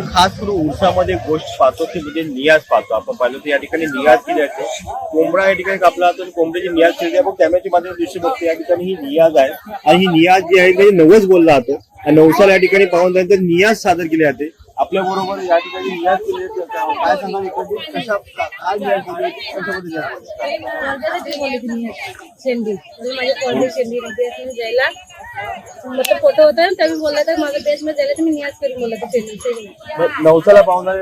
आपण खास करून उसामध्ये गोष्ट पाहतो ती म्हणजे नियाज पाहतो. आपण पाहिलं तर या ठिकाणी नियाज केली जाते कोंबडा या ठिकाणी कापला जातो कोंबड्याची नियाज केली आहे. आपण कॅमेऱ्याच्या माध्यमातून दृश्य बघतो या ठिकाणी ही नियाज आहे. आणि ही नियाज जी आहे म्हणजे नवस बोलला जातो. आणि नवसाला या ठिकाणी पाहून त्यानंतर नियाज सादर केली जाते. आपल्या बरोबर या ठिकाणी नियाज केली जाते. काय सांगाल इकडे कशा काय नियाज केली कशामध्ये शेंडी. मी शेंडी जायला मतलब फ़ोटो होता ना त्यावेळी बोलला तर माझं देश मध्ये जायला तर मी नियाज करून बोलला ते नवसाला बाबा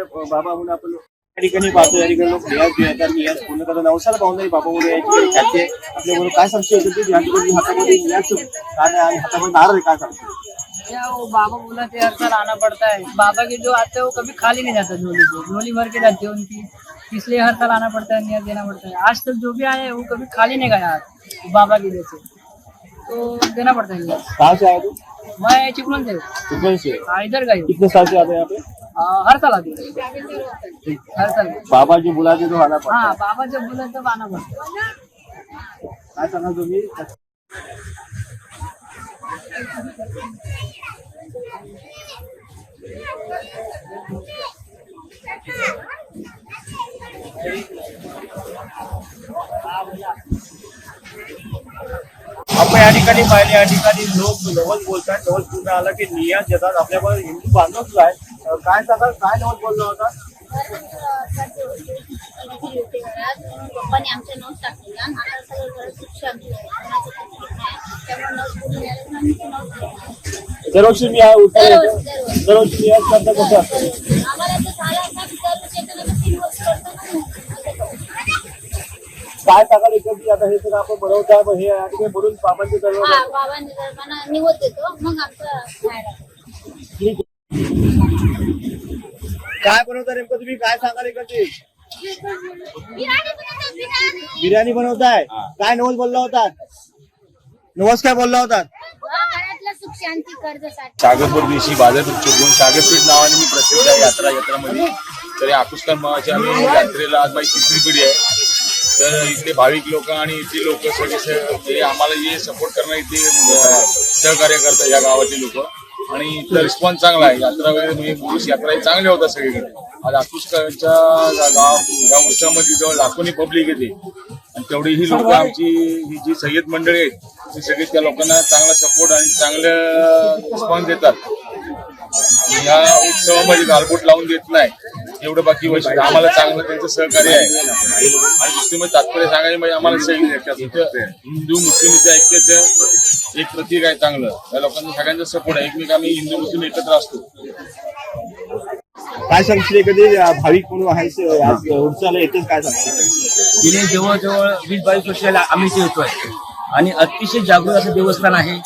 म्हणून आपण या ठिकाणी पाहतो या ठिकाणी लोक नियाज घेतात नियाज पूर्ण करतात नवसाला पावणारे बाबा म्हणून या ठिकाणी त्याचे आपल्या काय सांगतो एकत्रित या ठिकाणी हातामध्ये नियाज आणि हातामध्ये नारळ आहे, काय सांगतो क्या वो बाबा बोला थे हर साल आना पड़ता है। बाबा के जो आते हैं वो कभी खाली नहीं जाता झोली से झोली भर के जाती है उनकी। इसलिए हर साल आना पड़ता है नियत देना पड़ता है। आज तक जो भी आए हैं, वो कभी खाली नहीं गया बाबा की जैसे तो देना पड़ता है कहाँ से आए तुम मैं चिपलन से कितने से? हाँ, इधर हूँ। कितने साल से आते हैं यहाँ पे? हाँ, हर साल आती है। हर साल। बाबा जो बुलाते तो आना पड़ता। हाँ बाबा जब बोला तब आना पड़ता है। काय सांगा तुम्ही आपण या ठिकाणी पाहिले या ठिकाणी लोक नवल बोलतात नवल पूर्ण आला की नियाज देतात आपल्याबरोबर हिंदू बांधव सुद्धा आहे काय सांगा काय नवल बोलला होता पप्पाने आमच्या नोट्स आता सगळं. त्यामुळे लिहिल्या. दरवर्षी मी दरवर्षी. दरवर्षी नियाज करता कसं काय सांगाल एकत्र आता हे सगळं आपण बनवताय मग हे या ठिकाणी बनवून बाबांचे हा बाबांनी दरम्यान निवड देतो. मग आमचं आहे. काय बनवता नेमकं तुम्ही? काय सांगाल एकत्र बिर्याणी बनवतो, बिर्याणी. बिर्याणी बनवताय? काय नवस बोलला होता? नवस काय बोलला होता? घरातलं सुख शांती कर्जसाठी. सागरपूर दिवशी बाजारपेठ चुकून सागरपीठ नावाने मी प्रसिद्ध आहे यात्रा यात्रामध्ये. तर या आकुष्कर मावाची आम्ही यात्रेला आज माझी तिसरी पिढी आहे. तर इथले भाविक लोक आणि इथली लोक सगळे आम्हाला जे सपोर्ट करणार इथे सहकार्य करतात या गावातील लोक. आणि इथला रिस्पॉन्स चांगला आहे. यात्रा वगैरे म्हणजे पुरुष यात्रा चांगल्या होतात सगळीकडे. आज आकुष्करच्या गाव या उत्सवामध्ये जवळ लाखोनी पब्लिक येते आणि तेवढी ही लोक आमची ही जी सय्यद मंडळी आहेत ती सगळी त्या लोकांना चांगला सपोर्ट आणि चांगलं रिस्पॉन्स देतात. या उत्सवामध्ये गालबोट लावून देत नाही. एवढं बाकी वैशिष्ट्य आम्हाला चांगलं त्यांचं सहकार्य आहे. आणि दुसरी म्हणजे तात्पर्य सांगायचे म्हणजे आम्हाला हिंदू मुस्लिम इथे ऐक्याचं एक प्रतीक आहे चांगलं. त्या लोकांना सगळ्यांचा सपोर्ट आहे. एकमेक आम्ही हिंदू मुस्लिम एकत्र असतो. काय सांगशील कधी भाविक म्हणून आहे आज उरसाला येतेच काय सांगशील? गेले जवळजवळ वीस बावीस वर्षाला आम्ही येतोय. आणि अतिशय जागृत असं देवस्थान आहे.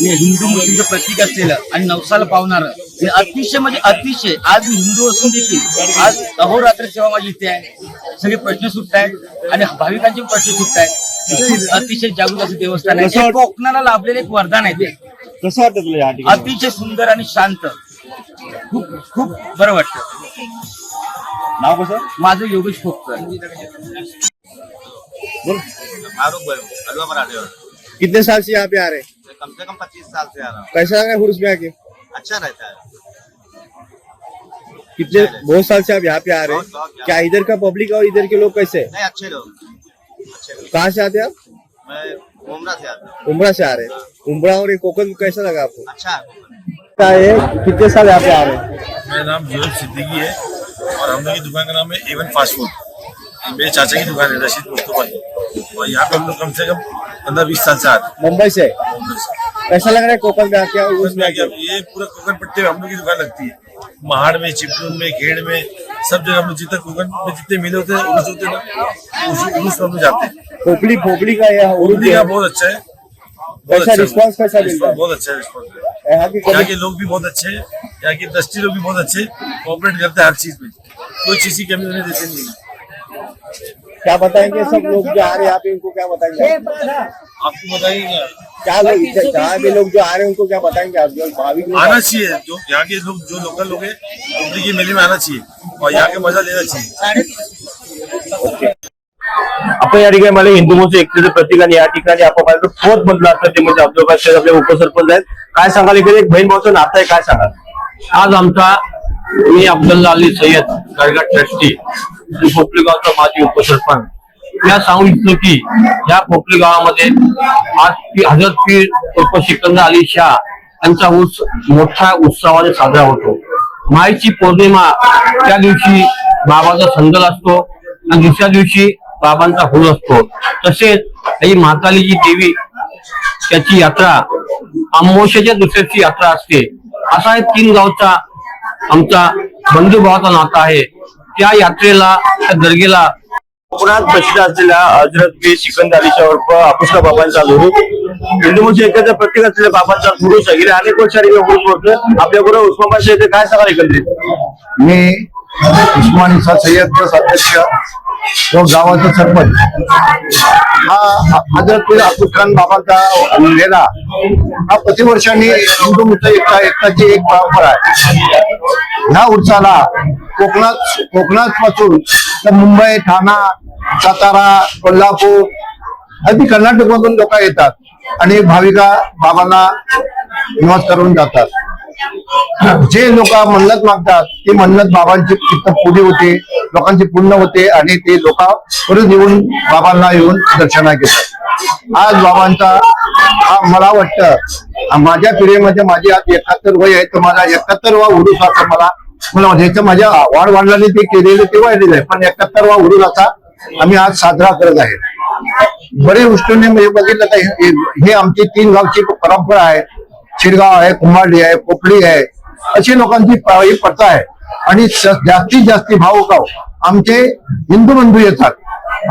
हिंदू मुस्लिमचं प्रतीक असलेलं आणि नवसाला पावणारं. हे अतिशय म्हणजे अतिशय. आज मी हिंदू असून देखील आज अहोरात्र सेवा माझी इथे आहे. सगळे प्रश्न सुटत आहेत आणि भाविकांचे प्रश्न सुटत आहेत अतिशय जागृत असं देवस्थान आहे. हे? कोकणाला लाभलेलं एक वरदान आहे ते. कसं वाटतं तुला या ठिकाणी? अतिशय सुंदर आणि शांत. खूप खूप बरं वाटतं. नाव कसं? माझं योगेश खोपकर. और कितने साल से यहाँ पे आ रहे हैं कम से कम पच्चीस साल से आ रहा हूँ। कैसा लग है में आके? अच्छा रहता है। कितने बहुत साल से आप यहाँ पे आ रहे हैं। क्या इधर का पब्लिक और इधर के लोग कैसे? नहीं अच्छे लोग। अच्छे कहाँ से आते हैं आप? मैं उमरा से आता हूँ। उमरा से आ रहे हैं। उमरा और ये कोकन कैसा लगा आपको? अच्छा। है? कितने साल यहाँ पे आ रहे हैं? मेरा नाम जोएब सिद्दीकी है और हम लोग की दुकान का नाम है एवन फास्ट फ़ूड। मेरे चाचा की दुकान है रशीद मुस्तफ़ा। और यहाँ पे हम लोग कम से कम पंद्रह बीस साल से हैं। मुंबई से? कैसा लग रहा है कोकन में आके में आके ये पूरा कोकन पट्टे में हम लोग की दुकान लगती है। महाड़ में चिपलून में खेड़ में सब जगह हम लोग जितने कोकन में जितने मिले होते हैं उर्स होते हैं उर्स में जाते हैं। का यह का बहुत अच्छा है। कैसा अच्छा है। response कैसा मिलता है? बहुत अच्छा है यहाँ की यहाँ के लोग भी बहुत अच्छे हैं। यहाँ के इंडस्ट्री लोग भी बहुत अच्छे कोऑपरेट करते हैं हर चीज़ में। कोई चीज़ की कमी उन्हें देते नहीं क्या बताएँगे सब लोग जो आ रहे हैं? यहाँ पे उनको क्या बताएँगे? आपको बताइए क्या लोग जहाँ भी लोग जो आ रहे हैं उनको क्या बताएँगे? आप जो लोग आना चाहिए। जो यहाँ के लोग जो लोकल लोग हैं उम्र के मेले में आना चाहिए। और यहाँ का मज़ा लेना चाहिए। आपण या ठिकाणी मला हिंदू मुस्लिम एकतेचं प्रतीक आणि या ठिकाणी आपण पाहिलं फोर्थ मधलं असतं ते म्हणजे अब्दुल शेख आपले उपसरपंच आहेत काय सांगाल इकडे एक बहीण भाऊचं नातं आहे काय सांगाल आज आमचा मी अब्दुल्ला अली सय्यद दर्गा ट्रस्टी. आणि पोपली गावचा माजी उपसरपंच या सांगू इच्छितो की या पोपली गावामध्ये आज ती हजरत पीर उर्फ सिकंदर अली शाह यांचा उर्स मोठ्या उत्सवाने साजरा होतो. माईची पौर्णिमा त्या दिवशी बाबाचा संदल असतो आणि दुसऱ्या दिवशी बाबांचा हुल असतो. तसेच ही महाकालीची देवी त्याची यात्रा अमावस्याच्या दुसऱ्याची यात्रा असते. असा एक तीन गावचा आमचा बंधुभावाचा नाता आहे. त्या यात्रेला त्या दर्गेला कोकणात प्रसिद्ध असलेल्या हजरत बी सिकंद अलीच्या उर्फ अपुष्का बाबांचा धुरू हिंदू मुस्लिम एकत्र प्रत्येक असलेल्या बाबांचा धुरू गेले अनेक वर्षांनी हुरूस होतं. आपल्याबरोबर उस्माबाद येथे काय सांगाल एकत्रित मी उस्मान इसा सय्यद अध्यक्ष व गावाचा सरपंच. हा हजरत अब्दुल खान बाबांचा मेळा हा प्रतिवर्षांनी हिंदू मुस्लिम एकता एकताची एक परंपरा आहे. ह्या उत्सवाला कोकणात कोकणात पासून तर मुंबई ठाणा सातारा कोल्हापूर अगदी कर्नाटक मधून लोक येतात आणि भाविका बाबांना निवास करून जातात. जे लोक मन्नत मागतात ती मन्नत बाबांची तिथं पुढे होते लोकांची पूर्ण होते आणि ते लोक परत येऊन बाबांना येऊन दर्शना घेतात. आज बाबांचा हा मला वाटतं माझ्या पिढीमध्ये माझी आज एकाहत्तर वय आहे तर मला एकाहत्तरवा उरूस असं मला मला वाटतं. माझ्या वाढ वाढलाने ते केलेलं ते वाढलेलं आहे पण एकाहत्तरवा उरूस आता आम्ही आज साजरा करत आहे. बरे गोष्टींनी म्हणजे बघितलं तर हे- आमची तीन गावची परंपरा आहे. शिरगाव आहे कुंभारडी आहे पोपडी आहे अशी लोकांची ही प्रथा आहे. आणि जास्तीत जास्ती भाऊगाव आमचे हिंदू बंधू येतात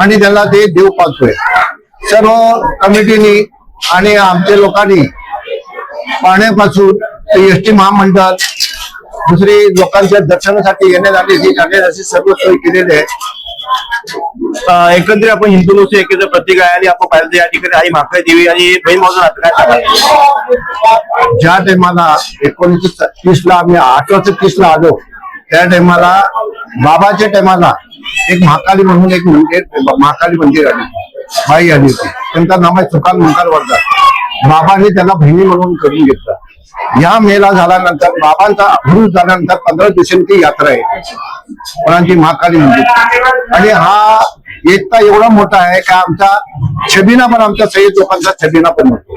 आणि त्यांना ते देव पाहतोय सर्व कमिटीनी आणि आमच्या लोकांनी पाण्यापासून एस टी महामंडळ दुसरी लोकांच्या दर्शनासाठी येण्या जाण्याची अशी सर्व सोय केलेली आहे. एकंदरीत आपण हिंदू मुस्लिम एकेच प्रतीक आहे आणि आपण पाहिलं या ठिकाणी आई महाकाय देवी आणि बहीण भाऊ काय ज्या टायमाला एकोणीसशे तीस ला आम्ही अठराशे तीस ला आलो त्या टायमाला बाबाच्या टायमाला एक महाकाली म्हणून एक मंदिर महाकाली मंदिर आली. बाई आली होती. त्यांचा नाव आहे सुकाल मंकाल वर्धा बाबाने त्याला बहिणी म्हणून करून घेतलं. या मेला झाल्यानंतर बाबांचा अभ्रुत झाल्यानंतर पंधरा दिवसांची यात्रा आहे. कोणाची महाकाली मंदिर. आणि हा एकता एवढा मोठा आहे का आमचा छबिना पण आमच्या सय्यद लोकांचा छबिना पण होतो.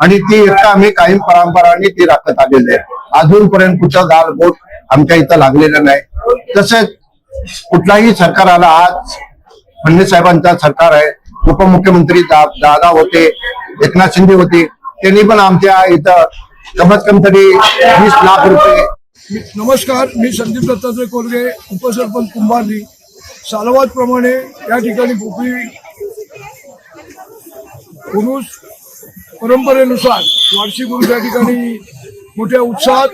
आणि ती एकता आम्ही काही परंपरांनी ती राखत आलेली आहे. अजूनपर्यंत कुठं गाल बोट आमच्या इथं लागलेलं नाही. तसेच कुठलाही सरकार आला आज फडणवीस साहेबांचा सरकार आहे. उपमुख्यमंत्री दा- दादा होते एकनाथ शिंदे होते त्यांनी पण आमच्या इथं कमीत कमी तरी वीस लाख रुपये. नमस्कार मी संदीप दत्तात्रय कोलगे उपसरपंच कुंभारली. सालवादप्रमाणे या ठिकाणी भोपळी पुरुष परंपरेनुसार वार्षिक गुरु या ठिकाणी मोठ्या उत्साहात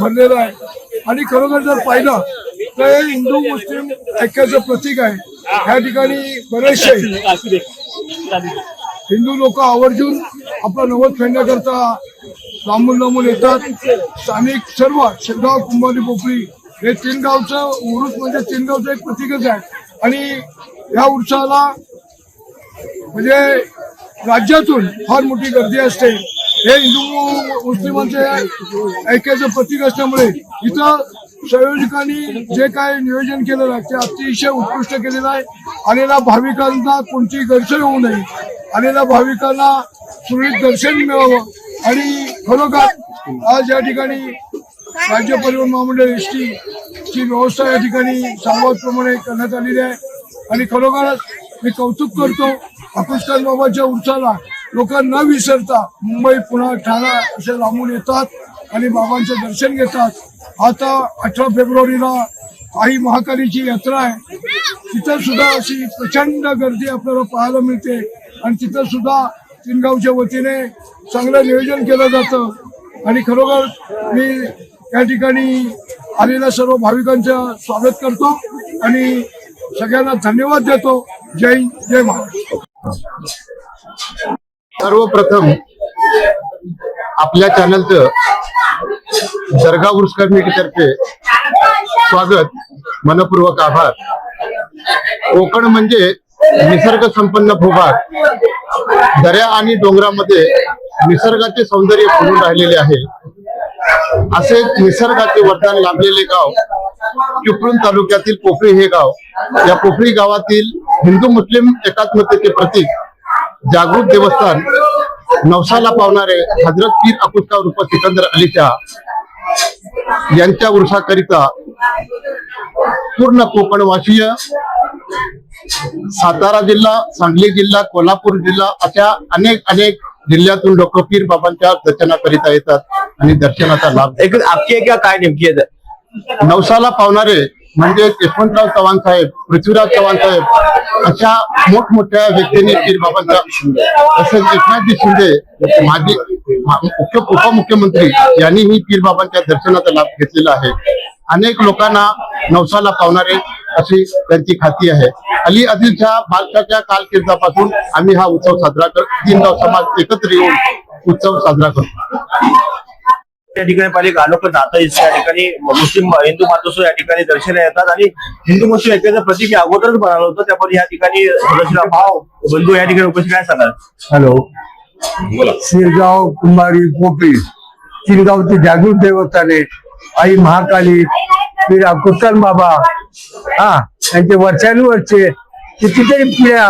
भरलेला आहे. आणि खरोखर जर पाहिलं तर हे हिंदू मुस्लिम ऐक्याचं प्रतीक आहे. या ठिकाणी बरेचसे हिंदू लोक आवर्जून आपला नवस फेडण्याकरता लांबून लांबून येतात. स्थानिक सर्व शेगाव कुंभारी पोपरी हे तीन गावचं उरुस म्हणजे तीन गावचं एक प्रतीकच आहे. आणि या उत्सवाला म्हणजे राज्यातून फार मोठी गर्दी असते. हे हिंदू मुस्लिमांचे ऐक्याचं प्रतीक असल्यामुळे इथं संयोजकांनी जे काय नियोजन केलेलं आहे ते अतिशय उत्कृष्ट केलेलं आहे. आलेल्या भाविकांना कोणतीही गैरसोय होऊ नये. आलेल्या भाविकांना सुरळीत दर्शन मिळावं. आणि खरोखर आज या ठिकाणी राज्य परिवहन महामंडळ एस टी ची व्यवस्था या ठिकाणी सांगवादप्रमाणे करण्यात आलेली आहे. आणि खरोखरच मी कौतुक करतो अकुष्कान बाबाच्या उत्साहाला लोक न विसरता मुंबई पुणा ठाणा असे लांबून येतात आणि बाबांचं दर्शन घेतात. आता अठरा फेब्रुवारीला आई महाकालीची यात्रा आहे. तिथं सुद्धा अशी प्रचंड गर्दी आपल्याला पाहायला मिळते. आणि तिथं सुद्धा चिनगावच्या वतीने चांगलं नियोजन केलं जातं. आणि खरोखर मी या ठिकाणी आलेल्या सर्व भाविकांचं स्वागत करतो आणि सगळ्यांना धन्यवाद देतो. जय जय महाराष्ट्र. सर्वप्रथम आपल्या चॅनलचं दर्गा उर्स कमिटीतर्फे स्वागत मनपूर्वक आभार. कोकण म्हणजे निसर्ग संपन्न भूभाग. दऱ्या आणि डोंगरामध्ये निसर्गाचे सौंदर्य फुलून राहिलेले आहे. असे निसर्गाचे वरदान लाभलेले गाव चिपळूण तालुक्यातील पोखरी हे गाव. या पोखरी गावातील हिंदू मुस्लिम एकात्मतेचे प्रतीक जागृत देवस्थान नवसाला पावणारे हजरत पीर अकुस्का रूप सिकंदर अली शाह यांच्या उर्साकरिता पूर्ण कोकणवासीय सातारा जिल्हा सांगली जिल्हा कोल्हापूर जिल्हा अशा अनेक अनेक जिल्ह्यातून लोक पीर बाबांच्या दर्शनाकरिता येतात आणि दर्शनाचा लाभ एक काय नेमकी आहे. नवसाला पावणारे म्हणजे यशवंतराव चव्हाण साहेब पृथ्वीराज चव्हाण साहेब अशा मोठमोठ्या व्यक्तींनी पीर बाबांचा तसेच एकनाथजी शिंदे माजी उपमुख्यमंत्री यांनीही पीर बाबांच्या दर्शनाचा लाभ घेतलेला आहे अनेक लोकांना नवसाला पावणारे अशी त्यांची खाती आहे. अली आदिलच्या बादशाच्या कालकिर्दापासून आम्ही हा उत्सव साजरा कर तीन गाव समाज एकत्र येऊन उत्सव साजरा करतो. त्या ठिकाणी पाहिजे गालोक जाता या ठिकाणी मुस्लिम हिंदू मातोत्सव या ठिकाणी दर्शना येतात आणि हिंदू मुस्लिम ऐक्याचं प्रतीक अगोदरच बनवलं होतं. त्यामुळे या ठिकाणी सदस्य भाव बंधू या ठिकाणी उपस्थित काय सांगाल हॅलो. शिरगाव कुंभारी पोपी. शिरगावचे जागृत देवस्थान आई महाकाली कुत्तन बाबा हा त्यांचे वर्षानुवर्षे कितीतरी पिढ्या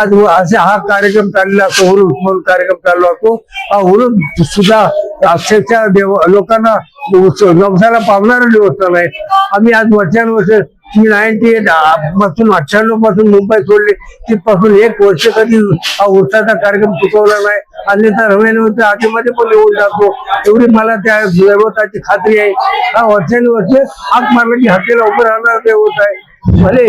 आज असे हा कार्यक्रम चाललेला असतो हुरूप म्हणून कार्यक्रम चालू असतो. हा हुरूप सुद्धा अक्षरशः देव लोकांना उत्सव- नवसाला पावणारं देवस्थान आहे. आम्ही आज वर्षानुवर्ष मी नाईन्टी एटपासून अठ्ठ्याण्णवपासून मुंबई सोडले. तिथपासून एक वर्ष कधी हा उत्साहाचा कार्यक्रम चुकवला नाही. अन्यथा रमेनवरच्या आठीमध्ये पण येऊन जातो. एवढी मला त्या दैवताची खात्री आहे. हा वर्षानुवर्ष हात मारला की हातीला उभं राहणार दैवत आहे. भले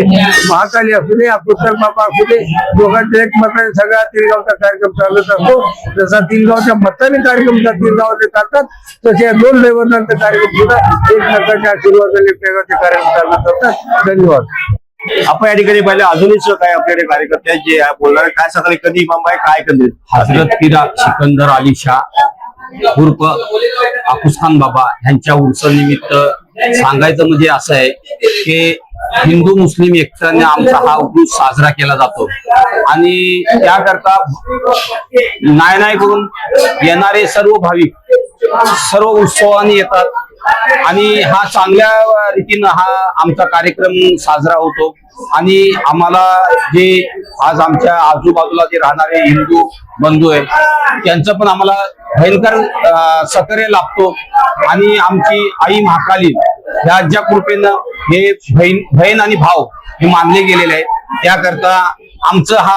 महाकाली असू दे कुत्तर बाबा असू दे दोघांच्या एक मताने सगळा तिरगावचा कार्यक्रम चालत असतो. जसा तिरगावच्या मताने कार्यक्रम तिरगावचे चालतात तसे या दोन दैवतांचे कार्यक्रम सुद्धा एकमेकांच्या आशीर्वादाने एकमेकांचे कार्यक्रम चालत असतात. धन्यवाद. आपण या ठिकाणी पाहिलं अजूनही काय आपल्याकडे कार्यकर्ते जे बोलणार काय सकाळी कधी इमाम आहे काय कधी हजरत पिरा सिकंदर अली शाह उर्फ आकुसखान बाबा यांच्या उर्सानिमित्त सांगायचं म्हणजे असं आहे की हिंदू मुस्लिम एकट्याने आमचा हा उरूस साजरा केला जातो. आणि त्याकरता नाय नाय करून येणारे सर्व भाविक सर्व उत्सवाने येतात. आणि हा चांगल्या रीतीनं हा आमचा कार्यक्रम साजरा होतो. आणि आम्हाला जे आज आमच्या आजूबाजूला जे राहणारे हिंदू बंधू आहेत त्यांचं पण आम्हाला भयंकर अं, लाभतो. आणि आमची आई महाकाली ह्या ज्या कृपेनं हे बहीण बहीण आणि भाव हे मानले गेलेले आहेत. त्याकरता आमचं हा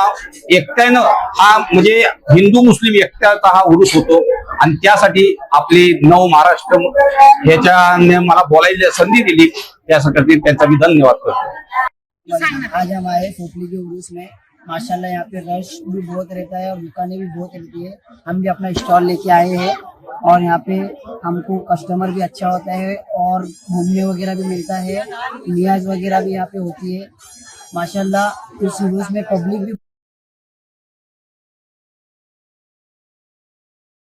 एकट्यानं हा म्हणजे हिंदू मुस्लिम एकट्याचा हा उरुस होतो. आणि त्यासाठी आपली नव महाराष्ट्र ह्याच्याने मला बोलायची संधी दिली. त्यासाठी त्यांचा मी धन्यवाद करतो. आज हम आए पोटली के उर्स में माशाल्लाह यहाँ पे रश भी बहुत रहता है और दुकानें भी बहुत रहती है। हम भी अपना स्टॉल लेके आए हैं और यहाँ पे हमको कस्टमर भी अच्छा होता है और घूमने वगैरह भी मिलता है। नियाज वगैरह भी यहाँ पे होती है। माशाल्लाह इस रूस में पब्लिक भी